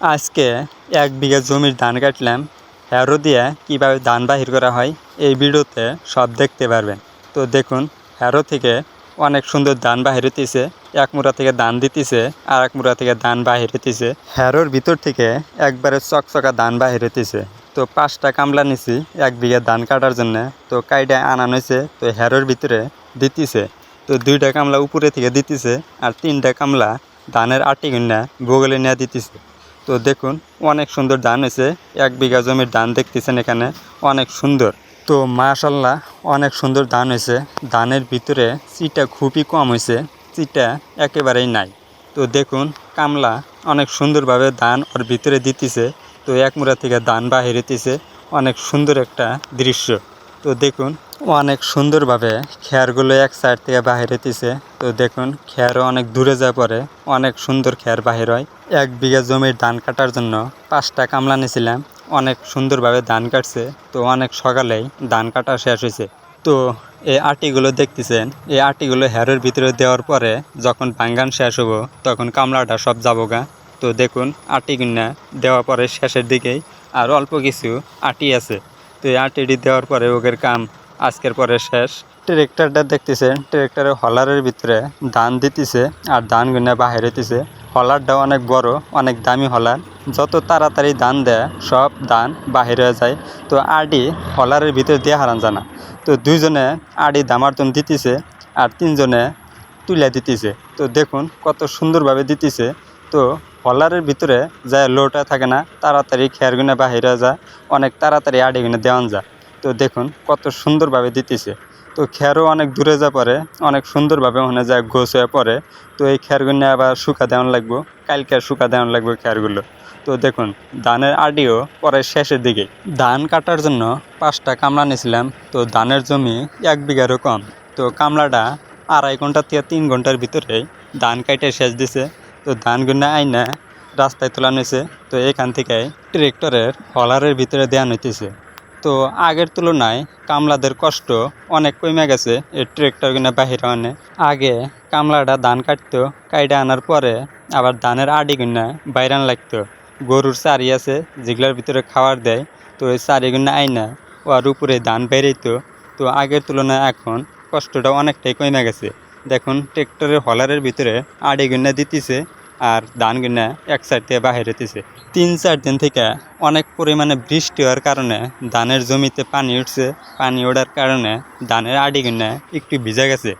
আজকে এক বিঘা জমির ধান কাটলাম। হ্যারো দিয়ে কীভাবে ধান বাহির করা হয় এই ভিডিওতে সব দেখতে পারবেন। তো দেখুন, হ্যারো থেকে অনেক সুন্দর ধান বাহির হইতেছে। এক মুড়া থেকে ধান দিতেছে, আর এক মুড়া থেকে ধান বাহির হইতেছে। হ্যারোর ভিতর থেকে একবারে চকচকা ধান বাহির হইতেছে। তো পাঁচটা কামলা নিছি এক বিঘা ধান কাটার জন্য। তো কাইডা আনানো হয়েছে তো হ্যারোর ভিতরে দিতেছে। তো দুইটা কামলা উপরে থেকে দিতেছে, আর তিনটা কামলা ধানের আটি গুন্না বগলে নিয়ে দিতেছে। তো দেখুন, অনেক সুন্দর ধান হয়েছে। এক বিঘা জমির ধান দেখতেছেন এখানে, অনেক সুন্দর। তো মাশাল্লাহ, অনেক সুন্দর ধান হয়েছে। ধানের ভিতরে চিটা খুবই কম হয়েছে, চিটা একেবারেই নাই। তো দেখুন, কামলা অনেক সুন্দরভাবে ধান ওর ভিতরে দিতেছে। তো এক মুড়া থেকে ধান বাহির হইতেছে, অনেক সুন্দর একটা দৃশ্য। তো দেখুন, অনেক সুন্দরভাবে খেয়ারগুলো এক সাইড থেকে বাহির হইতেছে। তো দেখুন, খেয়ারও অনেক দূরে যায় পরে, অনেক সুন্দর খেয়ার বাহির হয়। এক বিঘা জমির ধান কাটার জন্য পাঁচটা কামলা নিয়েছিলাম অনেক সুন্দরভাবে ধান কাটছে। তো অনেক সকালেই ধান কাটা শেষ হয়েছে তো এই আটিগুলো দেখতেছেন, এই আটিগুলো হ্যারের ভিতরে দেওয়ার পরে যখন ভাঙ্গান শেষ হব, তখন কামলাটা সব যাব গা তো দেখুন, আটি গুন্না দেওয়ার পরে শেষের দিকেই আর অল্প কিছু আটি আছে। তো আটিটি দেওয়ার পরে ওদের কাম আজকের পরে শেষ। ট্রেক্টরটা দেখতেছেন ট্রেক্টরের হলারের ভিতরে ধান দিতেছে আর ধান গুনা বাহির হইতেছে। হলারটা অনেক বড়, অনেক দামি হলার। যত তাড়াতাড়ি ধান দেয়, সব ধান বাহির হয়ে যায়। তো আডি হলারের ভিতরে দিয়ে হারান জানা। তো দুইজনে আডি দামার্তন দিতেছে আর তিনজনে তুলে দিতেছে। তো দেখুন কত সুন্দরভাবে দিতেছে। তো হলারের ভিতরে যায় লোটা থাকে না, তাড়াতাড়ি খেয়ারগুনে বাহিরে যায়, অনেক তাড়াতাড়ি আডিগুনে দেওয়ান যায়। তো দেখুন কত সুন্দরভাবে দিতেছে। তো খেরও অনেক দূরে যা পরে অনেক সুন্দরভাবে ওখানে যায় গোছ হয়ে পড়ে। তো এই খেরগুলো আবার শুকা দেওয়ান লাগবো, কালকে শুকা দেওয়ান লাগবে খেরগুলো তো দেখুন ধানের আডিও পরে শেষের দিকে। ধান কাটার জন্য পাঁচটা কামলা নিয়েছিলাম, তো ধানের জমি এক বিঘারও কম। তো কামলাটা আড়াই ঘণ্টা থেকে তিন ঘণ্টার ভিতরে ধান কাটে শেষ দিছে। তো ধানগুলো আইনা রাস্তায় তোলা নিয়েছে তো এখান থেকে ট্রেক্টরের হলারের ভিতরে দেওয়া হইতেছে। তো আগের তুলনায় কামলাদের কষ্ট অনেক কমে গেছে এই ট্রেক্টর কিনা বাহির আনে। আগে কামলাটা ধান কাটতো কাইটা আনার পরে আবার ধানের আডি কিনা বাইরান লাগতো। গরুর চারি আছে, যেগুলোর ভিতরে খাবার দেয়, তো ওই চারিগুনা আইনা ও আর উপরে ধান বেরিয়েতো তো আগের তুলনায় এখন কষ্টটা অনেকটাই কমে গেছে। দেখুন ট্রেক্টরের হলারের ভিতরে আড়ে গিন্না দিতেছে আর ধান গিন্না এক সাইড থেকে বাহির হইতেছে। তিন চার দিন থেকে অনেক পরিমাণে বৃষ্টি হওয়ার কারণে ধানের জমিতে পানি উঠছে। পানি ওঠার কারণে ধানের আড়ে গিন্না একটু ভিজা গেছে।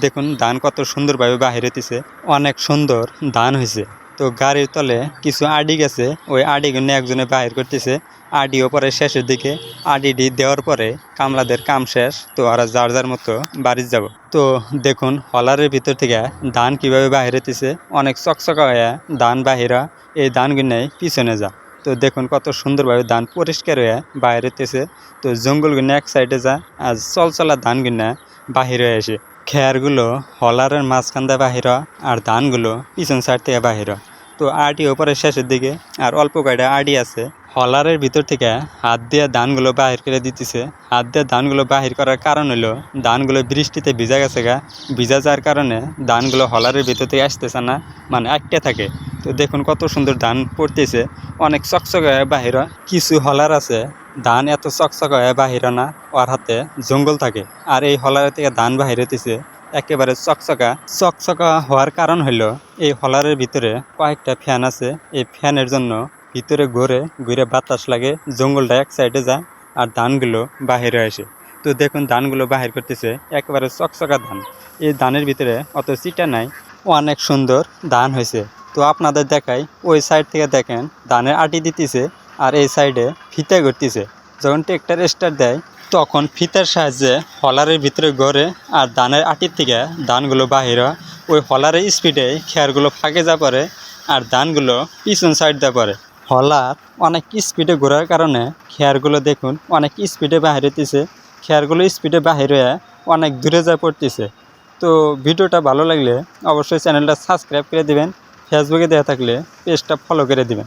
দেখুন, ধান কত সুন্দরভাবে বাহির হইতেছে। অনেক সুন্দর ধান হয়েছে তো গাড়ির তলে কিছু আডি গেছে। ওই আডি আডিগুলো একজনে বাহির করতেছে। আডিও পরে শেষের দিকে আডিডি দেওয়ার পরে কামলাদের কাম শেষ, তো ওরা যার যার মতো বাড়ি যাব। তো দেখুন, হলারের ভিতর থেকে ধান কীভাবে বাহির হইতেছে, অনেক চকচকা হয়ে ধান বাহিরা এই ধানগুলোই পিছনে যা তো দেখুন কত সুন্দরভাবে ধান পরিষ্কার হয়ে বাহির হইতেছে। তো জঙ্গলগুলো এক সাইডে যা আর চলচলা ধানগুলো বাহির হয়ে আসে। খেয়ারগুলো হলারের মাঝখান দিয়ে বাহির আর ধানগুলো পিছন সাইড থেকে বাহির। তো আটি ওপরে শেষের দিকে, আর অল্প কয়টা আটি আছে। হলারের ভিতর থেকে হাত দিয়ে ধানগুলো বাহির করে দিতেছে। হাত দিয়ে ধানগুলো বাহির করার কারণ হলো, ধানগুলো বৃষ্টিতে ভিজা গেছে গা। ভিজা যাওয়ার কারণে ধানগুলো হলারের ভিতর থেকে আসতেছে না মানে আটকে থাকে। তো দেখুন কত সুন্দর ধান পড়তেছে। অনেক চকচকে বাহির। কিছু হলার আছে ধান এত চকচকে হয়ে, বাহির না, ওর হাতে জঙ্গল থাকে। আর এই হলারের থেকে ধান বাহির হইতেছে, একেবারে চকচকা। চকচকা হওয়ার কারণ হলো এই হলারের ভিতরে কয়েকটা ফ্যান আছে। এই ফ্যানের জন্য ভিতরে ঘুরে ঘুরে বাতাস লাগে, জঙ্গলটা এক সাইডে যায় আর ধানগুলো বাহিরে আসে। তো দেখুন, ধানগুলো বাহির করতেছে, একেবারে চকচকা ধান। এই ধানের ভিতরে অত চিটা নাই, অনেক সুন্দর ধান হয়েছে তো আপনাদের দেখাই, ওই সাইড থেকে দেখেন, ধানের আটি দিতেছে আর এই সাইডে ফিতা করতেছে যখন ট্রেক্টর স্টার্ট দেয়, তখন ফিতার সাহায্যে হলারের ভিতরে গড়ে আর ধানের আটির থেকে ধানগুলো বাহির হয়। ওই হলারের স্পিডে খেয়ারগুলো ফাঁকে যা পড়ে আর ধানগুলো পিছন সাইড দিয়ে পড়ে। হলার অনেক স্পিডে ঘোরার কারণে খেয়ারগুলো দেখুন অনেক স্পিডে বাহির হইতেছে। খেয়ারগুলো স্পিডে বাহির হয়ে অনেক দূরে যা পড়তেছে। তো ভিডিওটা ভালো লাগলে অবশ্যই চ্যানেলটা সাবস্ক্রাইব করে দিবেন। ফেসবুকে দেওয়া থাকলে পেজটা ফলো করে দিবেন।